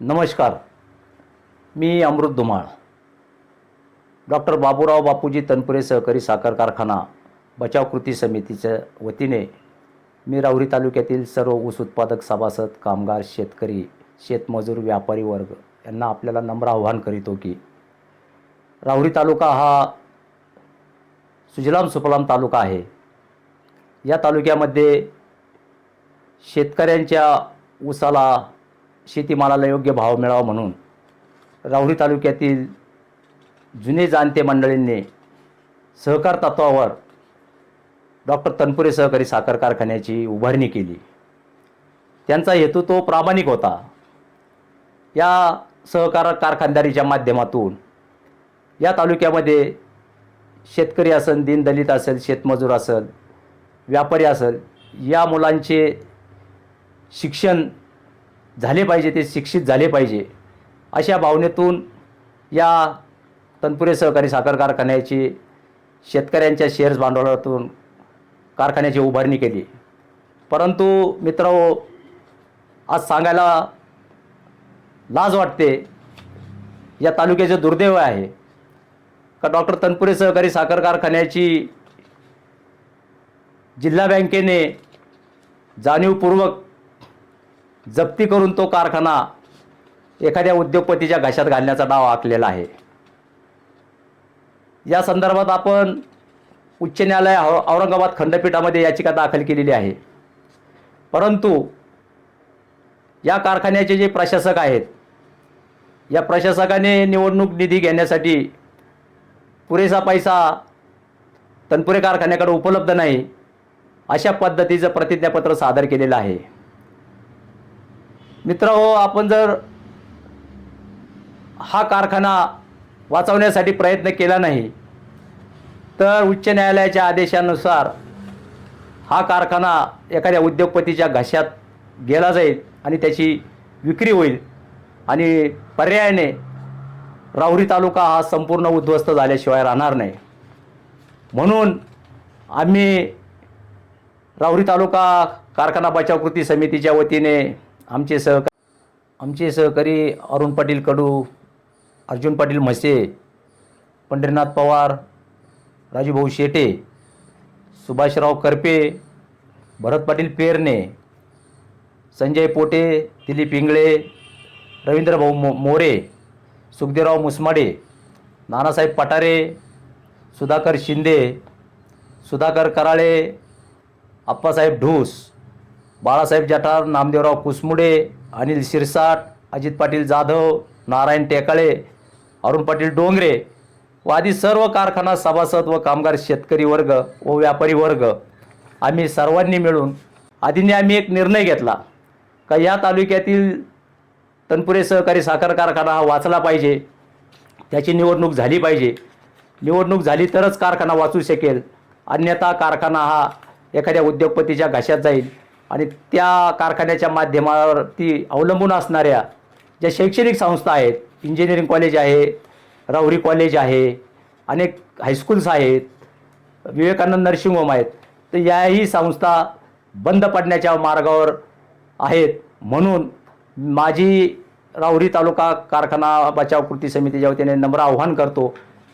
नमस्कार. मी अमृत धुमाळ. डॉक्टर बाबूराव बापूजी तनपुरे सहकारी साखर कारखाना बचाव कृती समितीच्या वतीने मी राहुरी तालुक्यातील सर्व ऊस उत्पादक सभासद कामगार शेतकरी शेतमजूर व्यापारी वर्ग यांना आपल्याला नम्र आव्हान करीतो की राहुरी तालुका हा सुजलाम सुफलाम तालुका आहे. या तालुक्यामध्ये शेतकऱ्यांच्या ऊसाला शेतीमालाला योग्य भाव मिळावा म्हणून राहुरी तालुक्यातील जुने जाणते मंडळींनी सहकार तत्वावर डॉक्टर तनपुरे सहकारी साखर कारखान्याची उभारणी केली. त्यांचा हेतू तो प्रामाणिक होता. या सहकार कारखानदारीच्या माध्यमातून या तालुक्यामध्ये शेतकरी असेल दीनदलित असेल शेतमजूर असेल व्यापारी असेल या मुलांचे शिक्षण झाले पाहिजे ते शिक्षित झाले पाहिजे. अशा भावनेतून या तनपुरे सहकारी साखर कारखान्याची शेतकऱ्यांच्या शेअर्स भांडवलातून कारखान्याची उभारणी केली. परंतु मित्र आज सांगायला लाज वाटते या तालुक्याचे दुर्दैव आहे का डॉक्टर तनपुरे सहकारी साखर कारखान्याची जिल्हा बँकेने जाणीवपूर्वक जप्ती करून तो कारखाना एखाद्या उद्योगपतीच्या घशात घालण्याचा डाव आखलेला आहे. या संदर्भात आपण उच्च न्यायालय औरंगाबाद खंडपीठामध्ये याचिका दाखल केलेली आहे. परंतु या कारखान्याचे जे प्रशासक आहेत या प्रशासकाने निवडणूक निधी घेण्यासाठी पुरेसा पैसा तनपुरे कारखान्याकडे उपलब्ध नाही अशा पद्धतीचं प्रतिज्ञापत्र सादर केलेलं आहे. मित्र हो आपण जर हा कारखाना वाचवण्यासाठी प्रयत्न केला नाही तर उच्च न्यायालयाच्या आदेशानुसार हा कारखाना एखाद्या उद्योगपतीच्या घशात गेला जाईल आणि त्याची विक्री होईल आणि पर्यायाने राहुरी तालुका हा संपूर्ण उद्ध्वस्त झाल्याशिवाय राहणार नाही. म्हणून आम्ही राहुरी तालुका कारखाना बचाव कृती समितीच्या वतीने आमचे सहका आमचे सहकारी अरुण पाटील कडू अर्जुन पाटील म्हसे पंढरीनाथ पवार राजूभाऊ शेटे सुभाषराव करपे भरत पाटील पेरणे संजय पोटे दिलीप इंगळे रवींद्रभाऊ मो मोरे सुखदेवराव मुसमाडे नानासाहेब पटारे सुधाकर शिंदे सुधाकर कराळे आप्पासाहेब ढूस बाळासाहेब जठार नामदेवराव कुसमुडे अनिल शिरसाट अजित पाटील जाधव नारायण टेकाळे अरुण पाटील डोंगरे व आदी सर्व कारखाना सभासद व कामगार शेतकरी वर्ग व व्यापारी वर्ग आम्ही सर्वांनी मिळून आधीने आम्ही एक निर्णय घेतला. का या तालुक्यातील तनपुरे सहकारी साखर कारखाना हा वाचला पाहिजे त्याची निवडणूक झाली पाहिजे. निवडणूक झाली तरच कारखाना वाचू शकेल. अन्यथा कारखाना हा एखाद्या उद्योगपतीच्या घशात जाईल. आणि त्या कारखान्याच्या माध्यमावरती अवलंबून असणाऱ्या ज्या शैक्षणिक संस्था आहेत इंजिनिअरिंग कॉलेज आहे राहुरी कॉलेज आहे अनेक हायस्कूल्स आहेत विवेकानंद नर्सिंग होम आहेत तर याही संस्था बंद पडण्याच्या मार्गावर आहेत म्हणून माझी राहुरी तालुका कारखाना बचाव कृती समितीच्या वतीने नम्र आव्हान करतो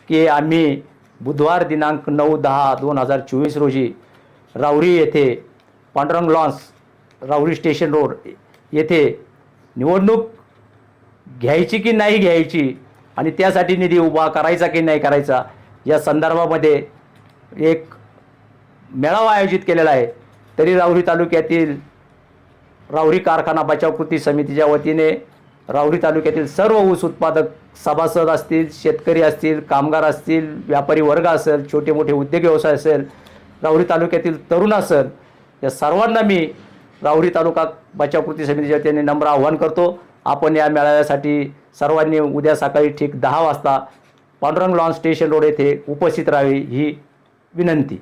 की आम्ही बुधवार दिनांक नऊ दहा दोन हजार चोवीस रोजी राहुरी येथे Pandurang lawns Rahuri station road येथे निवडणूक घ्यायची की नाही घ्यायची आणि त्यासाठी निधी उभा करायचा की नाही करायचा या संदर्भामध्ये एक मेळावा आयोजित केलेला आहे. तरी राहुरी तालुक्यातील राहुरी कारखाना बचाव कृती समितीच्या वतीने राहुरी तालुक्यातील सर्व ऊस उत्पादक सभासद असतील शेतकरी असतील कामगार असतील व्यापारी वर्ग असेल छोटे मोठे उद्योग व्यवसाय असेल राहुरी तालुक्यातील तरुण असेल या सर्वांना मी राहुरी तालुका बचाव कृती समितीच्या वतीने नम्र आव्हान करतो आपण या मेळाव्यासाठी सर्वांनी उद्या सकाळी ठीक दहा वाजता पांडुरंग लॉन स्टेशन रोड येथे उपस्थित राहावी ही विनंती.